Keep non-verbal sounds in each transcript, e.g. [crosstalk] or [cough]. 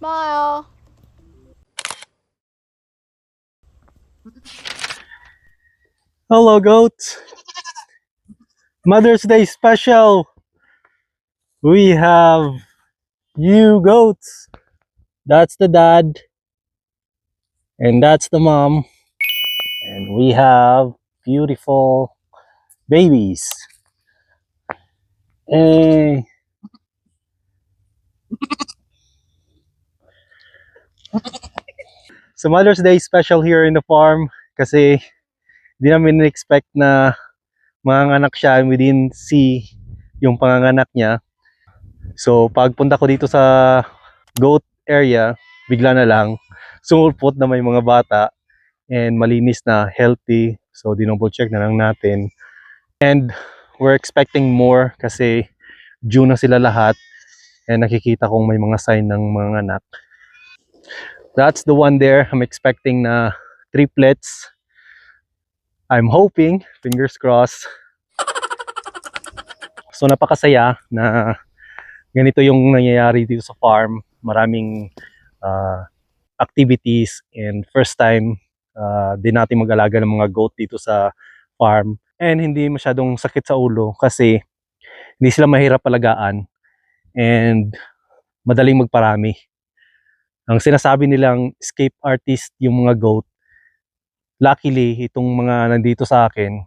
Smile. Hello, goats. Mother's Day special. We have you goats. That's the dad. And that's the mom. And we have beautiful babies. Hey. So Mother's Day special here in the farm kasi di namin expect na manganganak siya within C yung panganganak niya. So pagpunta ko dito sa goat area, bigla na lang sumulpot na may mga bata and malinis na, healthy. So dinouble check na lang natin. And we're expecting more kasi June na sila lahat and nakikita kong may mga sign ng mga anak. That's the one there. I'm expecting na triplets. I'm hoping, fingers crossed. So napakasaya na ganito yung nangyayari dito sa farm. Maraming ah, activities and first time ah, din natin mag-alaga ng mga goat dito sa farm. And hindi masyadong sakit sa ulo kasi hindi sila mahirap palagaan and madaling magparami. Ang sinasabi nilang escape artist yung mga goat, luckily itong mga nandito sa akin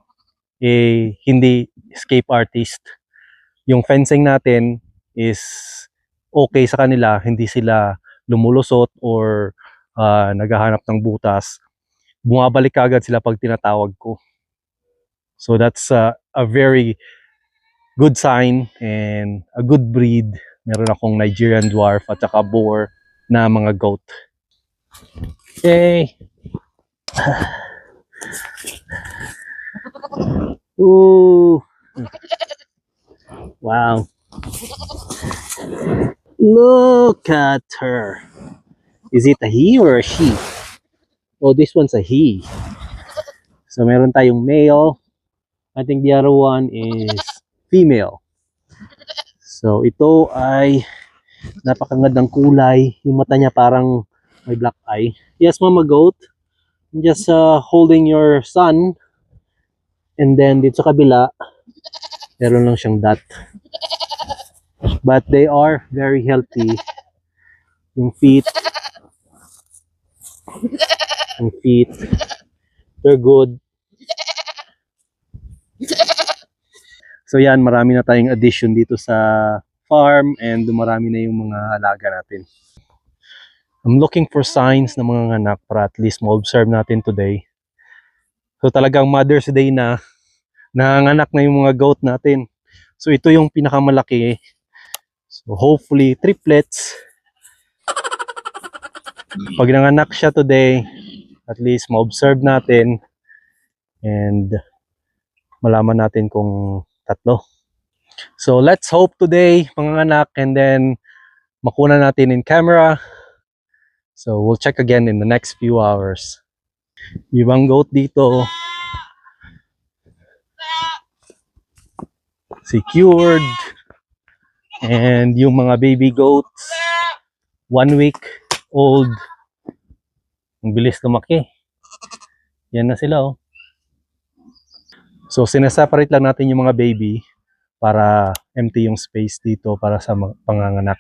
eh hindi escape artist. Yung fencing natin is okay sa kanila, hindi sila lumulusot or ah, naghahanap ng butas. Bumabalik agad sila pag tinatawag ko. So that's ah, a very good sign and a good breed. Meron akong Nigerian dwarf at saka boar na mga goat. Yay! [sighs] Ooh! Wow. Look at her. Is it a he or a she? Oh, this one's a he. So meron tayong male. I think the other one is female. So ito ay napakangad ng kulay. Yung mata niya parang may black eye. Yes, mama goat. Just uh, holding your son. And then dito sa kabila, meron lang siyang dot. But they are very healthy. Yung feet. Yung feet. They're good. So yan, marami na tayong addition dito sa farm and dumarami na yung mga alaga natin. I'm looking for signs ng mga anak para at least ma-observe natin today. So talagang Mother's Day na, nanganak na yung mga goat natin. So ito yung pinakamalaki. So hopefully triplets. Pag nanganak siya today, at least ma-observe natin and malaman natin kung tatlo. So let's hope today mga anak and then makuna natin in camera. So we'll check again in the next few hours. Ibang goat dito. Secured. And yung mga baby goats, one week old. Ang bilis lumaki. Yan na sila oh. So sineseparate lang natin yung mga baby para empty yung space dito para sa panganganak.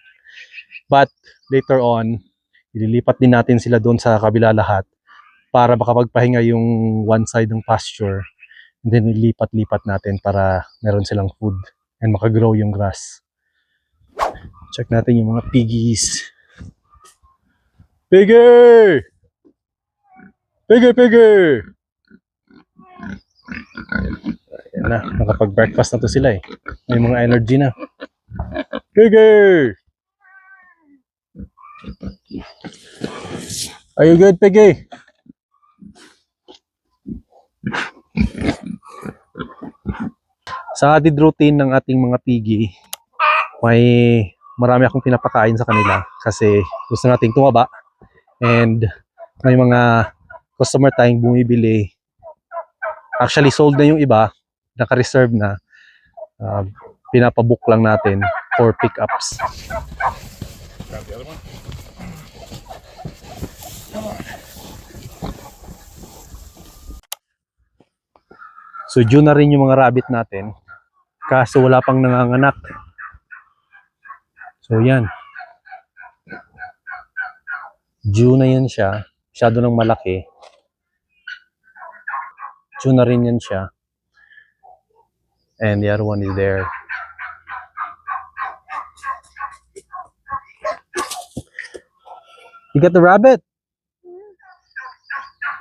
But later on, ililipat din natin sila doon sa kabila lahat para makapagpahinga yung one side ng pasture. And then ilipat-lipat natin para meron silang food and makagrow yung grass. Check natin yung mga piggies. Piggy! Piggy, piggy! Ayan na, nakapag-breakfast na to sila eh. May mga energy na. Piggy! Are you good, Piggy? Sa added routine ng ating mga piggy, may marami akong pinapakain sa kanila kasi gusto nating tumaba and may mga customer tayong bumibili Actually, sold na yung iba. Naka-reserve na. Uh, pinapabook lang natin for pickups. Grab the other one. So June na rin yung mga rabbit natin. Kaso wala pang nanganganak. So yan. June na yan siya. Masyado ng malaki. June na rin yan siya. And the other one is there. You got the rabbit?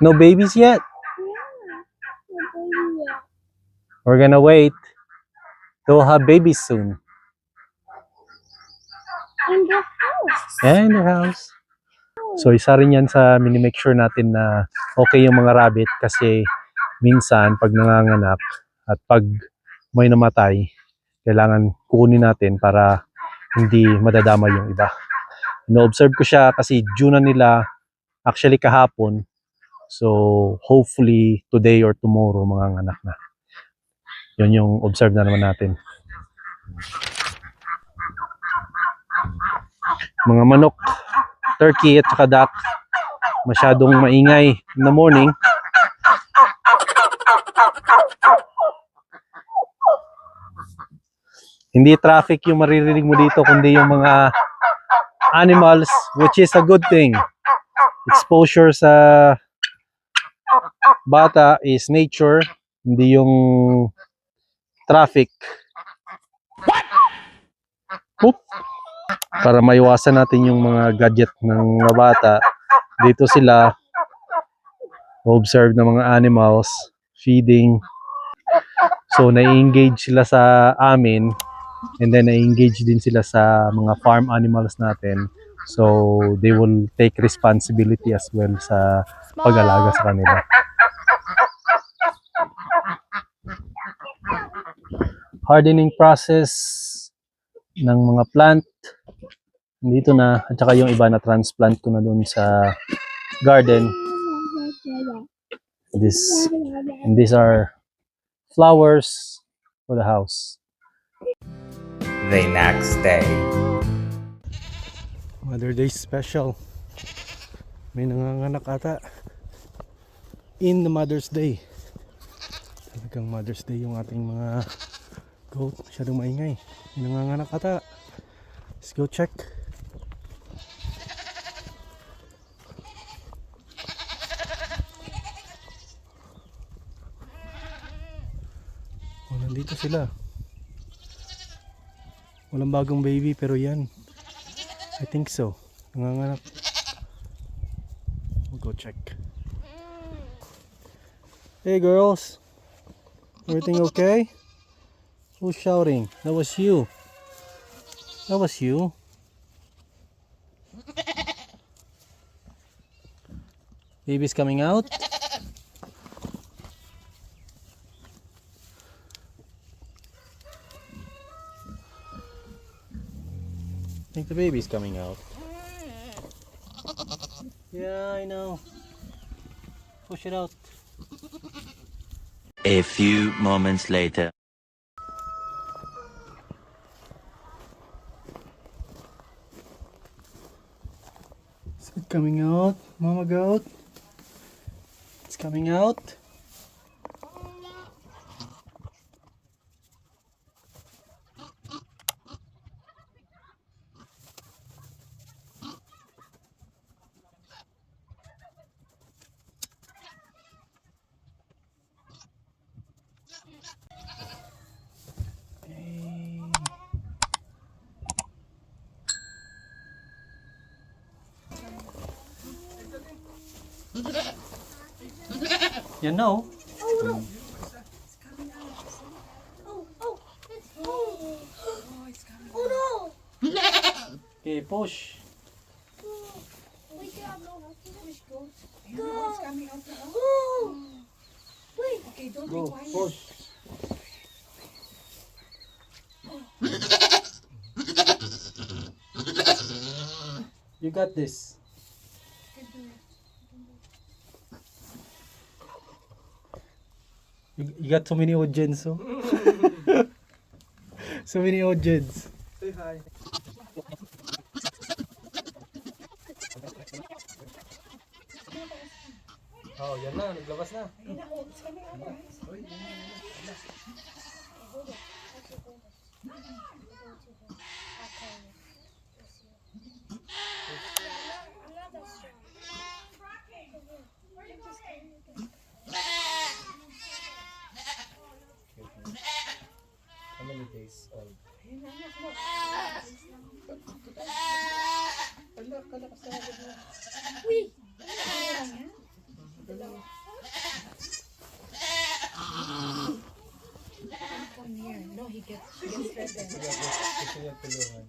No babies yet? We're gonna wait. They'll have babies soon. In the house. Yeah, in the house. So isa rin yan sa mini-make sure natin na okay yung mga rabbit kasi minsan pag nanganganak at pag may namatay, kailangan kunin natin para hindi madadama yung iba. No-observe ko siya kasi June nila actually kahapon. So hopefully today or tomorrow manganganak na. Yun yung observe na naman natin. Mga manok, turkey at saka duck masyadong maingay in the morning. Hindi traffic yung maririnig mo dito kundi yung mga animals which is a good thing. Exposure sa bata is nature, hindi yung traffic. Oop. Para maiwasan natin yung mga gadget ng mga bata, dito sila observe ng mga animals, feeding. So, na-engage sila sa amin and then na-engage din sila sa mga farm animals natin. So, they will take responsibility as well sa pag-alaga sa kanila. Hardening process ng mga plant dito na at saka yung iba na transplant ko na doon sa garden this and these are flowers for the house The next day. Mother Day special. May nanganganak ata in the Mother's Day. Talagang Mother's Day yung ating mga goat. Masyadong maingay. May nanganganak ata. Let's go check. Oh, nandito sila. Walang bagong baby pero yan. I think so. Nanganganak. We'll go check. Hey girls. Everything okay? Who's shouting? That was you. That was you. Baby's coming out. I think the baby's coming out. Yeah, I know. Push it out. A few moments later. Is it coming out, Mama Goat? It's coming out. You know. Oh, oh, it's oh. Oh, no. Okay, push. No, go. Go. Wait. Okay, don't Go, be quiet. push. You got this. You, you got so many audience, so. [laughs] so many audience. Say hi. Oh, yan na, naglabas na. Ayun na, oh, it's coming many days old? Ayun na, anak mo. Kala ka sa agad na. Uy! Yan? Come here. No, he gets, he gets threatened. Gusto niya tulungan.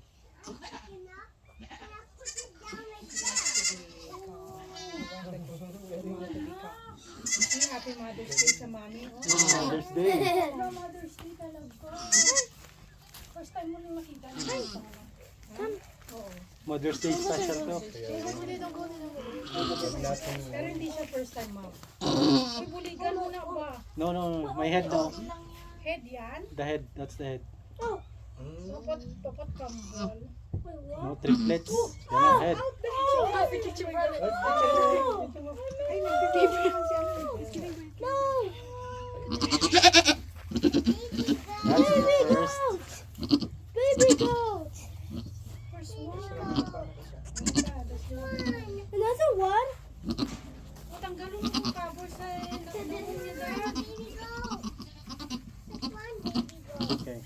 Hey, Happy Mother's Day sa mami. Oh. Mother's Day. Hello, Mother's Day talaga. First time mo nang nakita niya. Oo. Mother's Day special to. Pero hindi siya first time, ma'am. Uy, buligan mo na ba? No, no, no. My head daw. Head yan? The head. That's the head. Dapat, dapat kambal. No, triplets. Yan ang head. Ay, nagtitipid lang siya. That's the first. Baby goat. First one. Yeah, that's one. Another one. O, tanggalin mo yung cover sa nakadahon niya dahil. Baby goat. That's one baby goat. Okay.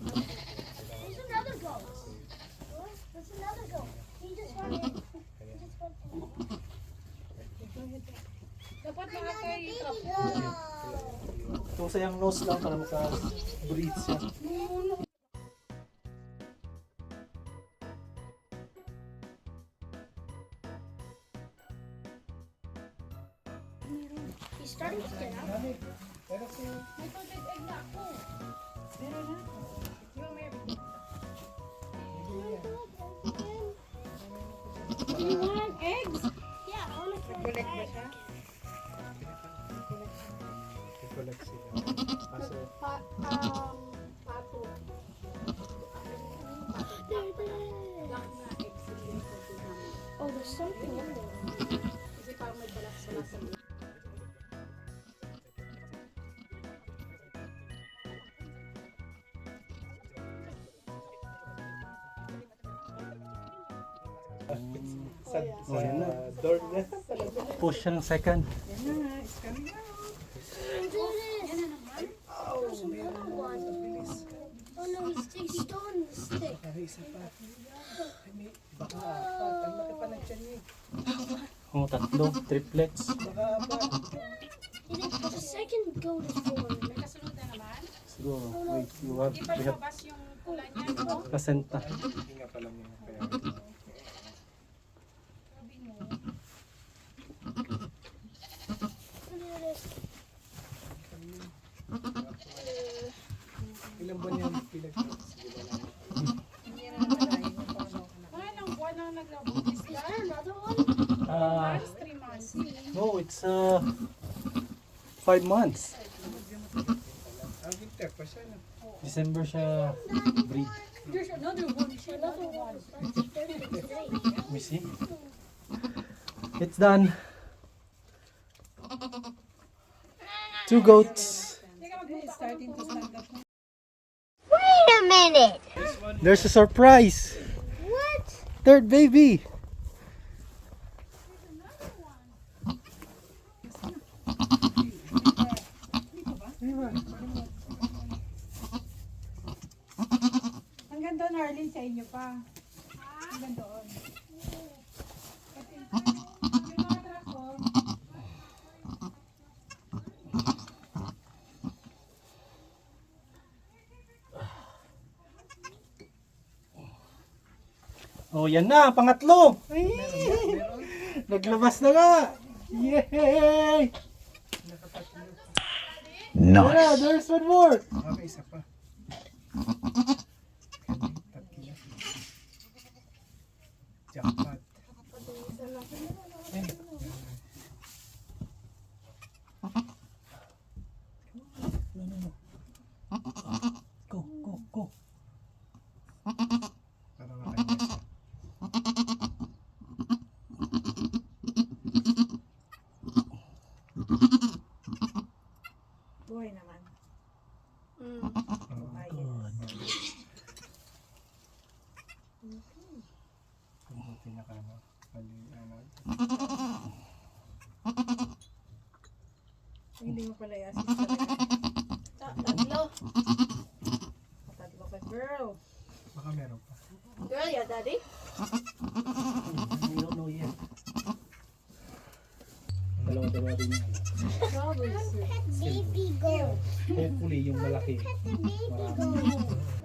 There's another goat. What? There's another goat. He just went in. He just went in. Dapat nakakay trapo. Ito sa yung nose lang para maka-breathe siya. Sa, sa door niya. Push siya ng second. Yan na, it's coming out. Oh. Oh no, still in the stick. Ay, isa pa. Ay, may, baka apat. Ang laki pa ng tiyan niya. Oh, tatlo. Triplets. Baka apat. He The second goat is born. May kasunod na naman. Siguro. Wait, you have, lumabas yung niya? Hindi nga pala mo kaya. Sabi mo. Look at this. Ilang buwan yan pinag Hindi na namalayo kung paano ka na. Mga ilang buwan na naglabot. Is Is that there another one? Ah, months? Three months? no, it's uh, five months. December siya breed. There's another one. Another one. Let me see. It's done. Two goats. Wait a minute. There's a surprise. What? Third baby. Hanggang doon, Arlene, sa inyo pa. Hanggang doon. Kasi, yung mga truck ko, Oh, yan na, pangatlo. Naglabas na nga. Yay! Nice. Yeah, there's one more. Okay, isa pa. Hindi mo pala i-assist talaga. [laughs] Ah, Ta- Tatlo. Tatlo pa, girl. Baka meron pa. Girl, yeah, daddy? We don't know yet. Ang dalawa-dalawa din yan. Robinson. Pet baby. Hopefully, yung malaki. Baby goat.